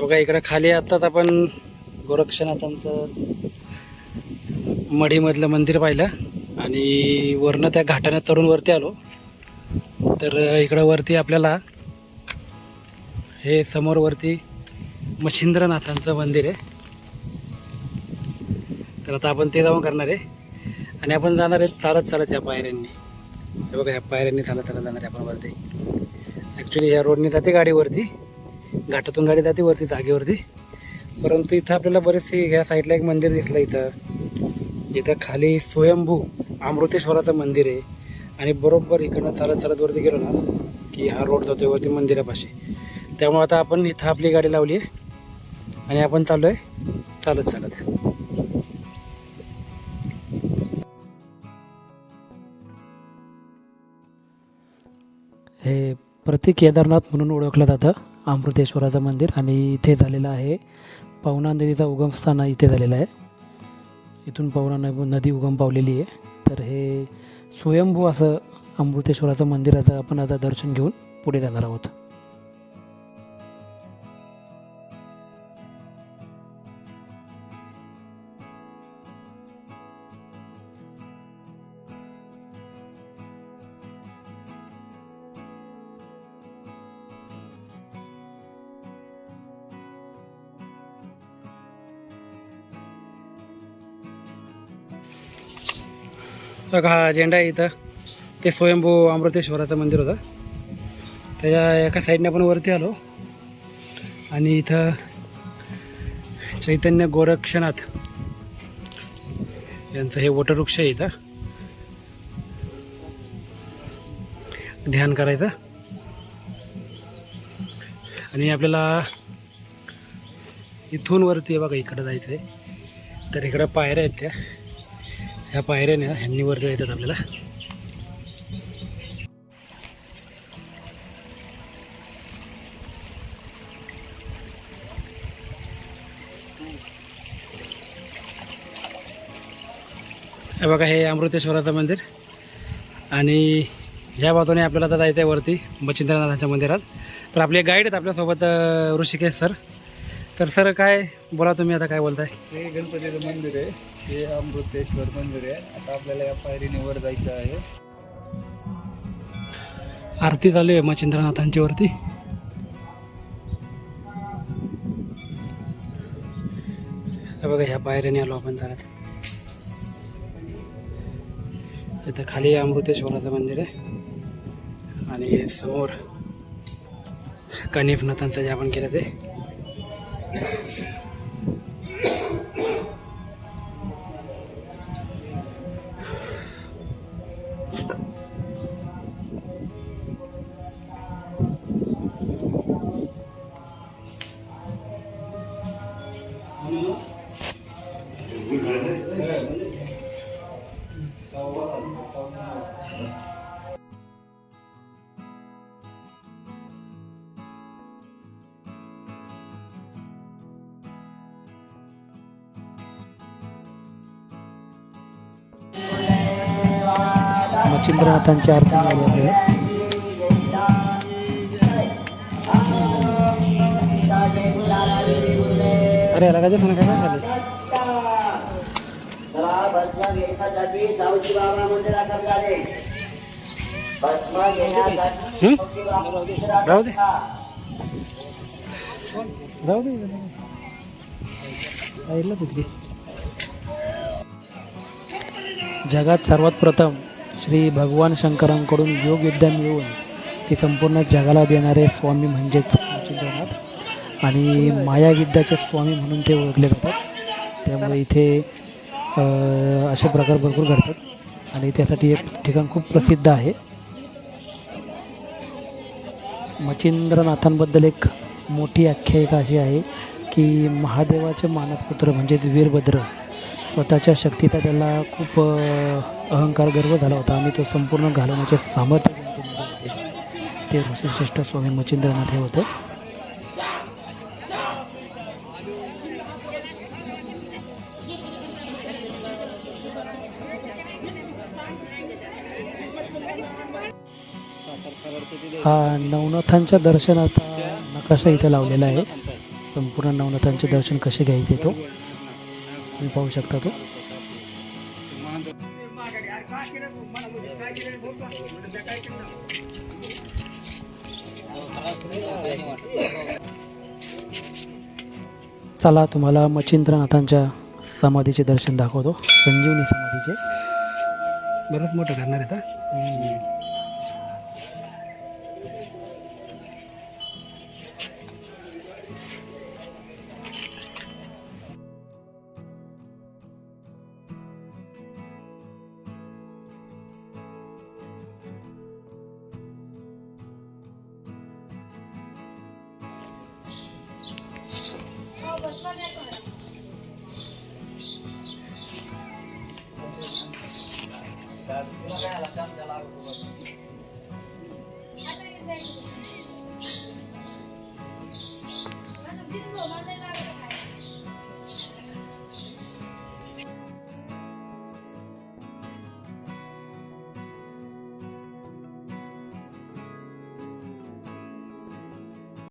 बघा इकडं खाली आत्ताच आपण गोरक्षनाथांचं मढीमधलं मंदिर पाहिलं आणि वरनं त्या घाटानं चढून वरती आलो. तर इकडं वरती आपल्याला हे समोर वरती मच्छिंद्रनाथांचं मंदिर आहे. तर आता आपण ते जाऊन करणार आहे. आणि आपण जाणार आहे चालत चालत या पायऱ्यांनी. हे बघा ह्या पायऱ्यांनी चालत चालत जाणार आहे आपण वरती. ॲक्च्युली ह्या रोडनी जाते गाडीवरती. घाटातून गाडी जाते वरती जागेवरती. परंतु इथं आपल्याला बरेचसे ह्या साईडला एक मंदिर दिसलं इथं. इथं खाली स्वयंभू अमृतेश्वराचं मंदिर आहे. आणि बरोबर इकडनं चालत चालत वरती गेलो ना की हा रोड जातो वरती मंदिरापाशी. त्यामुळे आता आपण इथं आपली गाडी लावली आहे. आणि आपण चाललो आहे चालत चालत. हे प्रति केदारनाथ म्हणून ओळखलं जातं. अमृतेश्वराचं मंदिर आणि इथे झालेलं आहे. पवना नदीचा उगमस्थान इथे झालेला आहे. इथून पवना न- नदी उगम पावलेली आहे. तर हे स्वयंभू असं अमृतेश्वराचं मंदिराचं आपण आता दर्शन घेऊन पुढे जाणार आहोत. बघा हा झेंडा आहे इथं. ते स्वयंभू अमृतेश्वराचं मंदिर होतं. त्याच्या एका साईडने आपण वरती आलो. आणि इथं चैतन्य गोरक्षनाथ यांचं हे वटवृक्ष आहे इथं. ध्यान करायचं. आणि आपल्याला इथून वरती आहे बघा इकडं जायचं आहे तर इकडं पायऱ्या आहेत त्या. ह्या पायऱ्याने ह्यांनी वर जायचं आपल्याला. हे बघा हे अमृतेश्वराचं मंदिर. आणि ह्या बाजूने आपल्याला आता जायचं आहे वरती मच्छिंद्रनाथांच्या मंदिरात. तर आपले गाईड आहेत आपल्यासोबत ऋषिकेश सर. तर सर काय बोला तुम्ही आता काय बोलताय? हे गणपतीचं मंदिर आहे. हे अमृतेश्वर मंदिर आहे. आता आपल्याला या पायरीने वर जायचं आहे. आरती चालू आहे मच्छिंद्रनाथांची वरती. बघा ह्या पायऱ्याने आलो आपण चालत इथं खाली अमृतेश्वराचं मंदिर आहे. आणि हे समोर कनिफनाथांचं जे आपण केलं ते. Gracias. मच्छिंद्रनाथांची आरती मिळाली आपल्याला अरे याला काय सांगा काय झाले? राहू दे. राहू दे. जगात सर्वात प्रथम श्री भगवान शंकरांकडून योग विद्या मिळवून ती संपूर्ण जगाला देणारे स्वामी म्हणजेच जगात आणि मायाविद्याचे स्वामी म्हणून ते ओळखले जातात. त्यामुळे इथे असे प्रकार भरपूर घडतात आणि त्यासाठी एक ठिकाण खूप प्रसिद्ध आहे. मच्छिंद्रनाथांबद्दल एक मोठी आख्यायिका अशी आहे की महादेवाचे मानसपुत्र म्हणजेच वीरभद्र स्वतःच्या शक्तीचा त्याला खूप अहंकार गर्व झाला होता. आणि तो संपूर्ण घालवण्याचे सामर्थ्य होते. ते ऋषिश्रेष्ठ स्वामी मच्छिंद्रनाथ हे होते. हा नवनाथांच्या दर्शनाचा नकाशा इथे लावलेला आहे. संपूर्ण नवनाथांचे दर्शन कसे घ्यायचे तो? तुम्ही पाहू शकता तो. चला तुम्हाला मच्छिंद्रनाथांच्या समाधीचे दर्शन दाखवतो. संजीवनी समाधीचे. बरंच मोठं करणार आहे Ano, dito, malay